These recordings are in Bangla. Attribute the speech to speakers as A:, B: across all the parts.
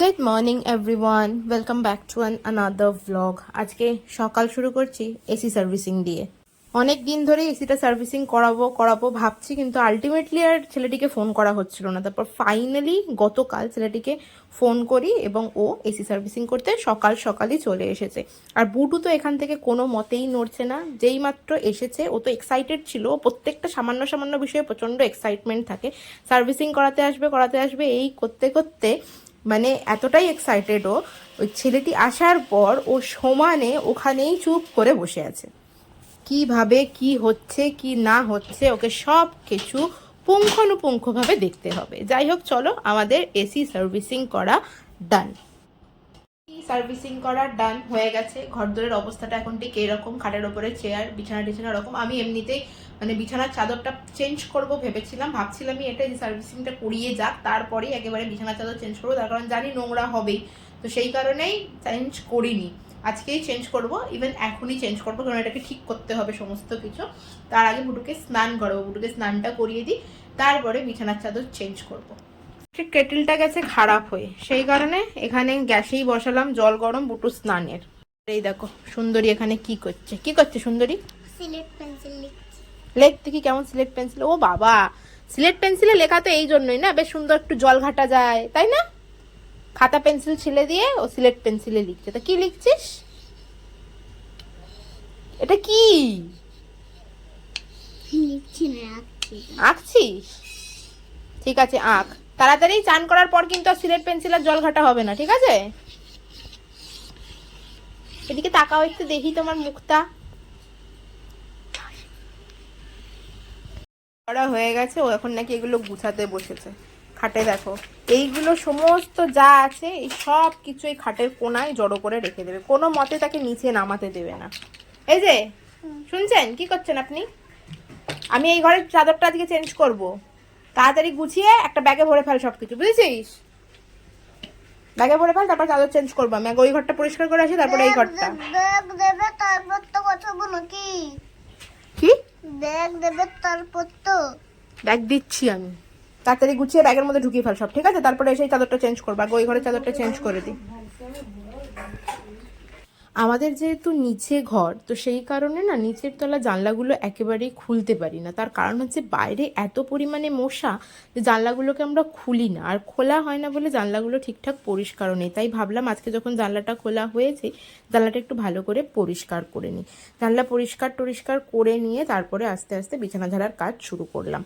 A: Good morning everyone welcome back to an another vlog আজকে সকাল শুরু করছি এসি সার্ভিসিং দিয়ে। অনেক দিন ধরে এসিটা সার্ভিসিং করাবো করাবো ভাবছি, কিন্তু আলটিমেটলি আর ছেলেটিকে ফোন করা হচ্ছিল না। তারপর ফাইনালি গতকাল ছেলেটিকে ফোন করি এবং ও এসি সার্ভিসিং করতে সকাল সকালই চলে এসেছে। আর বুটু তো এখান থেকে কোনো মতেই নড়ছে না। যেই মাত্র এসেছে, ও তো এক্সাইটেড ছিল। প্রত্যেকটা সামান্য সামান্য বিষয়ে প্রচণ্ড এক্সাইটমেন্ট থাকে। সার্ভিসিং করাতে আসবে করাতে আসবে, এই করতে করতে মানে এতটাই এক্সাইটেড ও, ওই ছেলেটি আসার পর ও সমানে ওখানেই চুপ করে বসে আছে। কীভাবে, কি হচ্ছে, কি না হচ্ছে, ওকে সব কিছু পুঙ্খানুপুঙ্খভাবে দেখতে হবে। যাই হোক, চলো আমাদের এসি সার্ভিসিং করা ডান সার্ভিসিং করা ডান হয়ে গেছে। ঘরদোরের অবস্থাটা এখন ঠিক এরকম, খাটের ওপরে চেয়ার বিছানা টিছানা ওরকম। আমি এমনিতেই মানে বিছানার চাদরটা চেঞ্জ করব ভেবেছিলাম ভাবছিলাম এটা যে সার্ভিসিংটা করিয়ে যাক, তারপরেই একেবারে বিছানার চাদর চেঞ্জ করব। তার কারণ জানি নোংরা হবেই। তো সেই কারণেই চেঞ্জ করিনি। আজকেই চেঞ্জ করব ইভেন এখনই চেঞ্জ করব, কারণ এটাকে ঠিক করতে হবে সমস্ত কিছু। তার আগে বুটুকে স্নান করাবো, বুটুকে স্নানটা করিয়ে দিই, তারপরে বিছানার চাদর চেঞ্জ করব। কেটেলটা গেছে খারাপ হয়ে সেই কারণে এখানে গ্যাসেই বসালাম জল গরম বুটু স্নানের। এই দেখো সুন্দরী এখানে কি করছে? কি করছে সুন্দরী?
B: সিলেট পেন্সিল লিখছি।
A: লেখ দেখি কেমন সিলেট পেন্সিল। ও বাবা সিলেট পেন্সিলে লেখা তো এই জন্যই না বেশ সুন্দর একটু জল ঘাটা যায় তাই না? খাতা পেন্সিল ছিলে দিয়ে ও সিলেট পেন্সিলে লিখছে। তা কি লিখছিস? এটা কি?
B: লিখছি না
A: আঁকছিস? ঠিক আছে আঁক। তাড়াতাড়ি চান করার পর কিন্তু আর সিলেট পেন্সিলের জল ঘাটা হবে না ঠিক আছে? এদিকে তাকাও একটু দেখি তোমার মুখটা। করা হয়ে গেছে ও এখন নাকি এগুলো গুছাতে বসেছে। খাটে দেখো এইগুলো সমস্ত যা আছে এই সব কিছু এই খাটের কোনায় জড়ো করে রেখে দেবে। কোনো মতে তাকে নিচে নামাতে দেবে না। এই যে শুনছেন? কি করছেন আপনি? আমি এই ঘরের চাদরটা আজকে চেঞ্জ করব। তাড়াতাড়ি গুছিয়ে একটা ব্যাগে ভরে ফেল সব কিছু বুঝেছিস ব্যাগে ভরে ফেল তারপর চাদর চেঞ্জ করব আমি। ওই ঘরটা পরিষ্কার করে আসি তারপরে এই ঘরটা।
B: ব্যাগ দেবে তারপর তো কথা বলো কি?
A: কি?
B: ব্যাগ দেবে তারপর তো
A: ব্যাগ দিচ্ছি আমি। তাড়াতাড়ি গুছিয়ে ব্যাগের মধ্যে ঢুকিয়ে ফেল সব ঠিক আছে? তারপরে এসে চাদরটা চেঞ্জ করব। আগে ওই ঘরের চাদরটা চেঞ্জ করে দিই। আমাদের যেহেতু নিচে ঘর, তো সেই কারণে না নিচের তলা জানলাগুলো একেবারেই খুলতে পারি না। তার কারণ হচ্ছে বাইরে এত পরিমাণে মশা যে জানলাগুলোকে আমরা খুলি না। আর খোলা হয় না বলে জানলাগুলো ঠিকঠাক পরিষ্কারও নেই। তাই ভাবলাম আজকে যখন জানলাটা খোলা হয়েছে, জানলাটা একটু ভালো করে পরিষ্কার করে নিই। জানলা পরিষ্কার টরিষ্কার করে নিয়ে তারপরে আস্তে আস্তে বিছানা ঝাড়ার কাজ শুরু করলাম।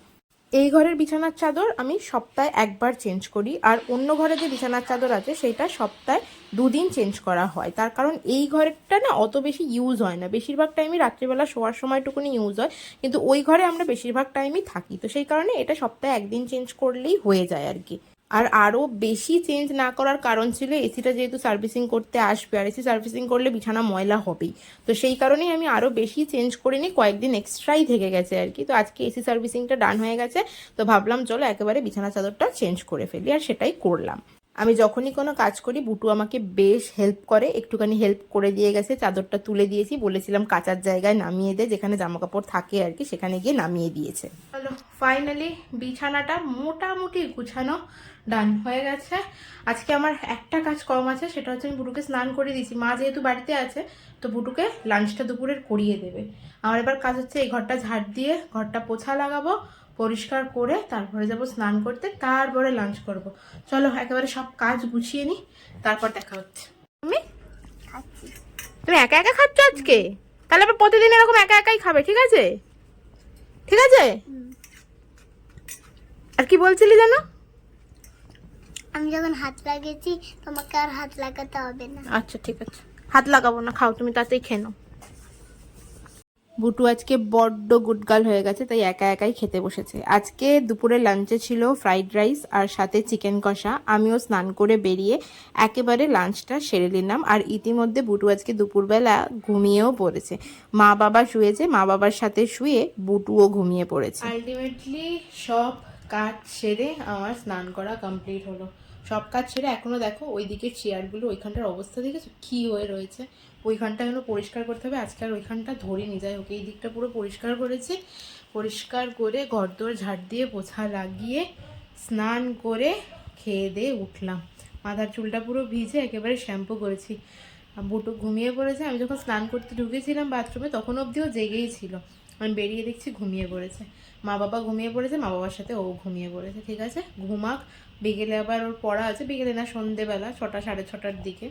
A: এই ঘরের বিছানার চাদর আমি সপ্তাহে একবার চেঞ্জ করি, আর অন্য ঘরে যে বিছানার চাদর আছে সেটা সপ্তাহে দুদিন চেঞ্জ করা হয়। তার কারণ এই ঘরেরটা না অত বেশি ইউজ হয় না। বেশিরভাগ টাইমই রাত্রিবেলা শোয়ার সময়টুকুনি ইউজ হয়, কিন্তু ওই ঘরে আমরা বেশিরভাগ টাইমই থাকি। তো সেই কারণে এটা সপ্তাহে একদিন চেঞ্জ করলেই হয়ে যায় আর কি। আর আরও বেশি চেঞ্জ না করার কারণ ছিল এসিটা যেহেতু সার্ভিসিং করতে আসবে, আর এসি সার্ভিসিং করলে বিছানা ময়লা হবেই। তো সেই কারণেই আমি আরও বেশি চেঞ্জ করিনি, কয়েকদিন এক্সট্রাই থেকে গেছে আর কি। তো আজকে এসি সার্ভিসিংটা ডান হয়ে গেছে, তো ভাবলাম চলো একেবারে বিছানা চাদরটা চেঞ্জ করে ফেলি, আর সেটাই করলাম। আমি যখনই কোনো কাজ করি, বুটু আমাকে বেশ হেল্প করে, একটুখানি হেল্প করে দিয়ে গেছে, চাদরটা তুলে দিয়েছি, বলেছিলাম কাচার জায়গায় নামিয়ে দে, যেখানে জামা কাপড় থাকে আর কি, সেখানে গিয়ে নামিয়ে দিয়েছে। ফাইনালি বিছানাটা মোটামুটি গুছানো ডান হয়ে গেছে। আজকে আমার একটা কাজ কম আছে সেটা হচ্ছে আমি বুটুকে স্নান করে দিয়েছি। মা যেহেতু বাড়িতে আছে তো বুটুকে লাঞ্চটা দুপুরের করিয়ে দেবে। আমার এবার কাজ হচ্ছে এই ঘরটা ঝাড় দিয়ে ঘরটা পোছা লাগাবো পরিষ্কার করে তারপরে যাব স্নান করতে তারপরে লাঞ্চ করব। চলো একেবারে সব কাজ গুছিয়ে নিই তারপর দেখা হচ্ছে। তুমি? তুমি একা একা খাচ্ছ আজকে? তাহলে আবার প্রতিদিন এরকম একা একাই খাবে ঠিক আছে? ঠিক আছে? আর কি বলছিলি জানো
B: আমি যখন হাত লাগিয়েছি তোমাকে আর হাত লাগাতে হবে না।
A: আচ্ছা ঠিক আছে। হাত লাগাবো না খাও তুমি তাতেই খেয়ে নাও। বুটু আজকে বড্ড গুটগাল হয়ে গেছে তাই একা একাই খেতে বসেছে। আজকে দুপুরে লাঞ্চে ছিল ফ্রাইড রাইস আর সাথে চিকেন কষা। আমিও স্নান করে বেরিয়ে একেবারে লাঞ্চটা সেরে নিলাম। আর ইতিমধ্যে বুটু আজকে দুপুরবেলা ঘুমিয়েও পড়েছে। মা বাবা শুয়েছে মা বাবার সাথে শুয়ে বুটুও ঘুমিয়ে পড়েছে। আলটিমেটলি সব কাজ সেরে আমার স্নান করা কমপ্লিট হলো। সব কাজ ছেড়ে এখনও দেখো ওই ওইদিকে চেয়ারগুলো ওইখানটার অবস্থা দেখেছ? কি হয়ে রয়েছে? ওইখানটা এখনও পরিষ্কার করতে হবে, আজকে আর ওইখানটা ধরিনি। যাই হোক, এই দিকটা পুরো পরিষ্কার করেছি। পরিষ্কার করে ঘরদোর ঝাড় দিয়ে পোছা লাগিয়ে স্নান করে খেয়ে দিয়ে উঠলাম। মাথার চুলটা পুরো ভিজে একেবারে শ্যাম্পু করেছি। আর বুটু ঘুমিয়ে পড়েছে। আমি যখন স্নান করতে ঢুকেছিলাম বাথরুমে, তখন অবধিও জেগেই ছিল। আমি বেরিয়ে দেখছি ঘুমিয়ে পড়েছে। মা বাবা ঘুমিয়ে পড়েছে, মা বাবার সাথে ও ঘুমিয়ে পড়েছে, ঠিক আছে? ঘুমাক। বিকেলে আবার ওর পড়া আছে, বিকেলে না, সন্ধেবেলা, ছটা, সাড়ে ছটার দিকে।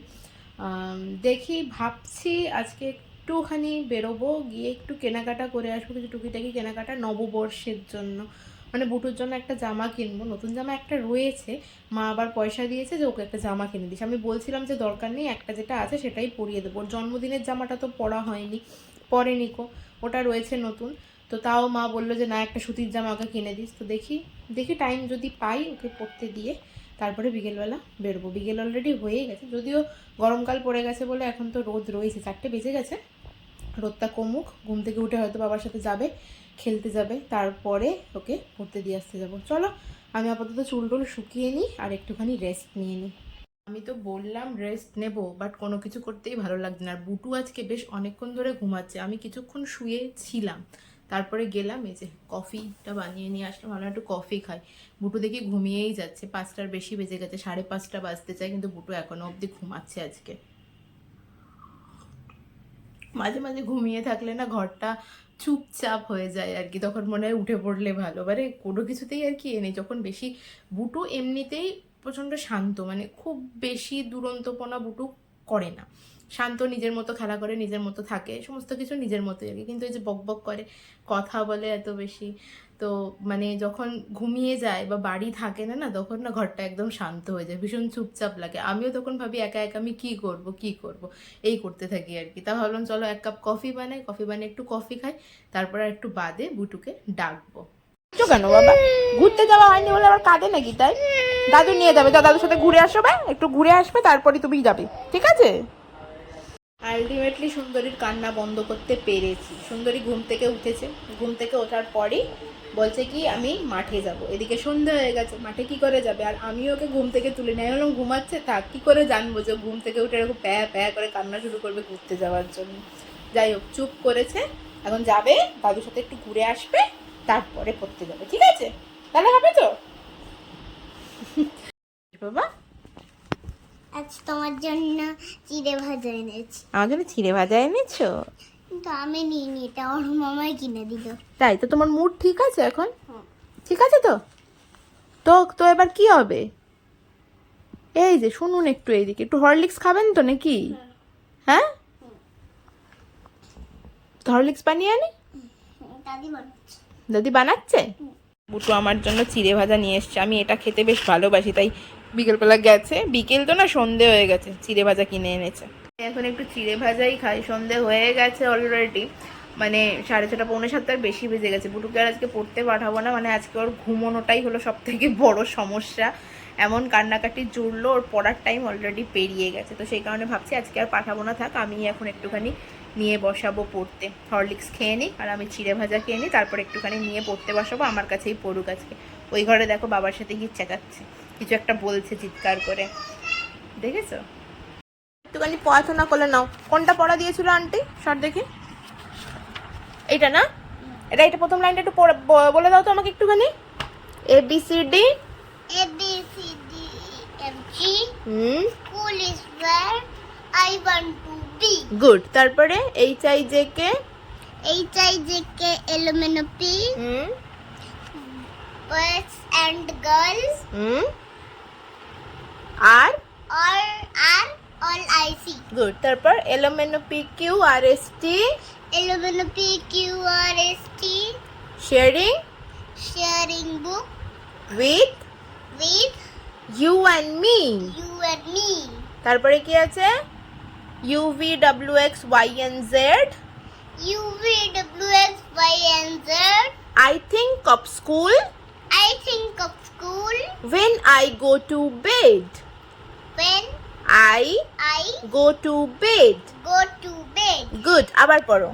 A: দেখি, ভাবছি আজকে একটুখানি বেরোবো, গিয়ে একটু কেনাকাটা করে আসব, কিছু টুকিটাকি কেনাকাটা নববর্ষের জন্য। মানে বুটুর জন্য একটা জামা কিনবো, নতুন জামা একটা রয়েছে, মা আবার পয়সা দিয়েছে যে ওকে একটা জামা কিনে দিস। আমি বলছিলাম যে দরকার নেই, একটা যেটা আছে সেটাই পরিয়ে দেবো। জন্মদিনের জামাটা তো পরা হয়নি, পরে নিকো, ওটা রয়েছে নতুন। তো তাও মা বলল যে না, একটা সুতির জামা ওকে কিনে দিস। তো দেখি দেখি টাইম যদি পাই ওকে পরতে দিয়ে, তারপরে বিকেলবেলা বেরোবো। বিকেল অলরেডি হয়েই গেছে, যদিও গরমকাল পড়ে গেছে বলে এখন তো রোদ রয়েছে, চারটে বেজে গেছে। রোদটা কমুক, ঘুম থেকে উঠে হয়তো বাবার সাথে যাবে। খেলতে যাবে, তারপরে ওকে পড়তে দিয়ে আসতে যাব। চলো, আমি আপাতত চুল টুল শুকিয়ে নিই আর একটুখানি রেস্ট নিয়ে নিই। আমি তো বললাম রেস্ট নেব বাট কোনো কিছু করতেই ভালো লাগছে না। আর বুটু আজকে বেশ অনেকক্ষণ ধরে ঘুমাচ্ছে। আমি কিছুক্ষণ শুয়ে ছিলাম তারপরে গেলাম, এই যে কফিটা বানিয়ে নিয়ে আসলাম, ভাবলাম একটু কফি খাই। বুটু দেখি ঘুমিয়েই যাচ্ছে, পাঁচটার বেশি বেজে গেছে, সাড়ে পাঁচটা বাজতে চায়, কিন্তু বুটু এখনও অবধি ঘুমাচ্ছে আজকে। মাঝে মাঝে ঘুমিয়ে থাকলে না ঘরটা চুপচাপ হয়ে যায় আর কি। তখন মনে হয় উঠে পড়লে ভালো। মানে কোনো কিছুতেই আর কি এ নেই। যখন বেশি বুটু এমনিতেই প্রচণ্ড শান্ত। মানে খুব বেশি দুরন্তপনা বুটু করে না। শান্ত নিজের মতো খেলা করে, নিজের মতো থাকে, সমস্ত কিছু নিজের মতোই আর কিন্তু এই যে বক বক করে, কথা বলে এত বেশি, তো মানে যখন ঘুমিয়ে যায় বা বাড়ি থাকে না না, তখন না ঘরটা একদম শান্ত হয়ে যায়, ভীষণ চুপচাপ লাগে। আমিও তখন ভাবি একা একা আমি কি করব কি করব, এই করতে থাকি আর কি। তা ভাবলাম চলো এক কাপ কফি বানাই, কফি বানিয়ে একটু কফি খাই, তারপর একটু বাদে বুটুকে ডাকবো।
C: কেন বাবা? ঘুরতে যাওয়া হয়নি বলে আবার কাঁদে নাকি তাই? দাদু নিয়ে যাবে দাদুর সাথে ঘুরে আসবে একটু ঘুরে আসবে তারপরে তুমি যাবে, ঠিক আছে?
A: আলটিমেটলি সুন্দরীর কান্না বন্ধ করতে পেরেছি। সুন্দরী ঘুম থেকে উঠেছে। ঘুম থেকে ওঠার পরই বলছে কি, আমি মাঠে যাব। এদিকে সন্ধ্যা হয়ে গেছে। মাঠে কি করে যাবে? আর আমি ওকে ঘুম থেকে তুলে নিয়ে হলাম ঘুমাচ্ছে, থাক, কি করে জানব যে ঘুম থেকে উঠে এরকম প্যা প্যা করে কান্না শুরু করবে ঘুরতে যাওয়ার জন্য। যাই হোক, চুপ করেছে। এখন যাবে, দাদুর সাথে একটু ঘুরে আসবে, তারপরে পড়তে যাবে, ঠিক আছে? তাহলে হবে তো? বাবা?
B: আজ তোমার জন্য চিড়ে ভাজা এনেছি।
C: আমার জন্য চিড়ে ভাজা এনেছো?
B: কিন্তু আমি নিইনি এটা ওর মামাই কিনে দিল।
C: তাই তো তোমার মুড ঠিক আছে এখন? ঠিক আছে তো? তো তো এবার কি হবে? এই যে শুনুন একটু এইদিকে। একটু হরলিক্স খাবেন তো নাকি? হ্যাঁ? হরলিক্স বানিয়ে আনি?
B: দাদি বানাচ্ছে।
C: বুটু আমার জন্য চিড়ে ভাজা নিয়ে এসছে। আমি এটা খেতে বেশ ভালোবাসি তাই বিকেলবেলা গেছে, বিকেল তো না সন্ধে হয়ে গেছে, চিড়ে ভাজা কিনে এনেছে। এখন একটু চিড়ে ভাজাই খাই, সন্ধে হয়ে গেছে অলরেডি মানে সাড়ে ছটা, পৌনে সাতটার বেশি বেজে গেছে। বুটুকে আর আজকে পড়তে পাঠাবো না মানে আজকে ওর ঘুমোনোটাই হলো সব থেকে বড় সমস্যা। এমন কান্নাকাটি জুড়লো, ওর পড়ার টাইম অলরেডি পেরিয়ে গেছে। তো সেই কারণে ভাবছি আজকে আর পাঠাবো না, থাক আমি এখন একটুখানি নিয়ে বসাবো পড়তে। হরলিক্স খেয়ে নিই আর আমি চিড়ে ভাজা খেয়ে নিই, তারপর একটুখানি নিয়ে পড়তে বসাবো, আমার কাছেই পড়ুক আজকে। ওই ঘরে দেখো বাবার সাথে গিয়ে চেঁচাচ্ছে। কিছু একটা বলছে চিৎকার করে। দেখেছ? একটুখানি পড়াশোনা করলে নাও। কোনটা পড়া দিয়েছিল আন্টি? শর্ট দেখি। এটা না? এটা এটা প্রথম লাইনটা একটু পড়ে- বলে দাও তো আমাকে একটুখানি। A B C D
B: A B C D F G
C: hmm.
B: School is where I want to be.
C: Good তারপরে H I J K
B: H I J K L M N O P
C: hmm.
B: Boys and girls
C: hmm. R
B: all are all I see.
C: Good তারপর এল M N O P Q R S T
B: L M N O P Q R S T
C: sharing
B: sharing book
C: with
B: with
C: you and me
B: you and me.
C: তারপরে কি আছে U V W X Y N Z
B: U V W X Y and Z.
C: I think of school
B: I think of school
C: when I go to bed.
B: When
C: I
B: I
C: go to bed.
B: go to bed.
C: Good. আবার পড়ো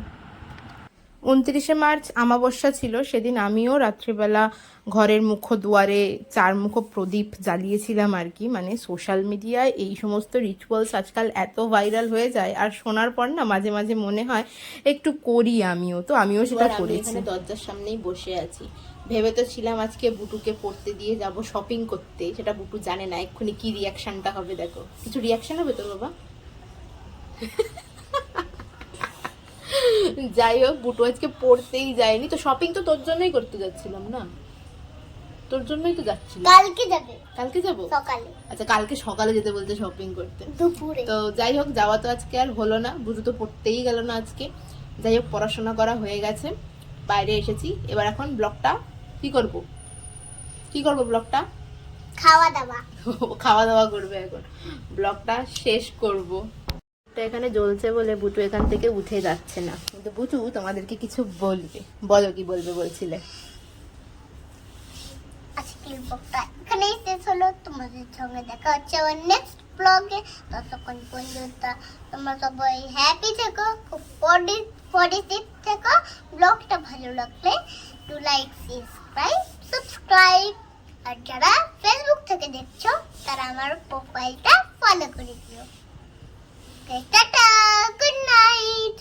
A: উনত্রিশে মার্চ আমাবস্যা ছিল সেদিন আমিও রাত্রিবেলা ঘরের মুখ্য দুয়ারে চারমুখ প্রদীপ জ্বালিয়েছিলাম আর কি মানে সোশ্যাল মিডিয়ায় এই সমস্ত রিচুয়ালস আজকাল এত ভাইরাল হয়ে যায় আর শোনার পর না মাঝে মাঝে মনে হয় একটু করি আমিও তো আমিও সেটা করেছি
C: দরজার সামনেই বসে আছি
A: ভেবে তো ছিলাম আজকে বুটুকে পড়তে দিয়ে যাব শপিং করতে। সেটা বুটু জানে না এক্ষুনি কি রিয়াকশনটা হবে দেখো। কিছু রিয়াকশন হবে তোর বাবা? যাই হোক বুটু আজকে পড়তেই যায়নি। তো শপিং তো তোর জন্যই করতে যাচ্ছিলাম না? তোর জন্যই তো যাচ্ছি
B: কালকে যাবে।
A: কালকে যাব?
B: সকালে।
A: আচ্ছা কালকে সকালে যেতে বলতে শপিং করতে।
B: দুপুরে।
A: তো যাই হোক যাওয়া তো আজকে আর হলো না। বুঝু তো পড়তেই গেল না আজকে। যাই হোক পড়াশোনা করা হয়ে গেছে। বাইরে এসেছি। এবার এখন ব্লগটা কি করব? কি করব ব্লগটা?
B: খাওয়া দাওয়া।
A: খাওয়া দাওয়া করবে এখন। ব্লগটা শেষ করব। এখানে জ্বলছে বলে বুটু এখান থেকে উঠে যাচ্ছে না। কিন্তু বুটু তোমাদেরকে কিছু বলবে। বলো কি বলবে বলছিলে?
B: আজকের ব্লগটা এখানেই শেষ হলো। তোমাদের সঙ্গে দেখা হচ্ছে আমার নেক্সট ব্লগে ততক্ষণ পর্যন্ত তোমরা সবাই হ্যাপি থেকো খুব পজিটিভ থেকো। ব্লগটা ভালো লাগলে টু লাইক সাবস্ক্রাইব সাবস্ক্রাইব আর যারা ফেসবুক থেকে দেখছ, তারা আমার প্রোফাইলটা ফলো করে দিও। Tata good night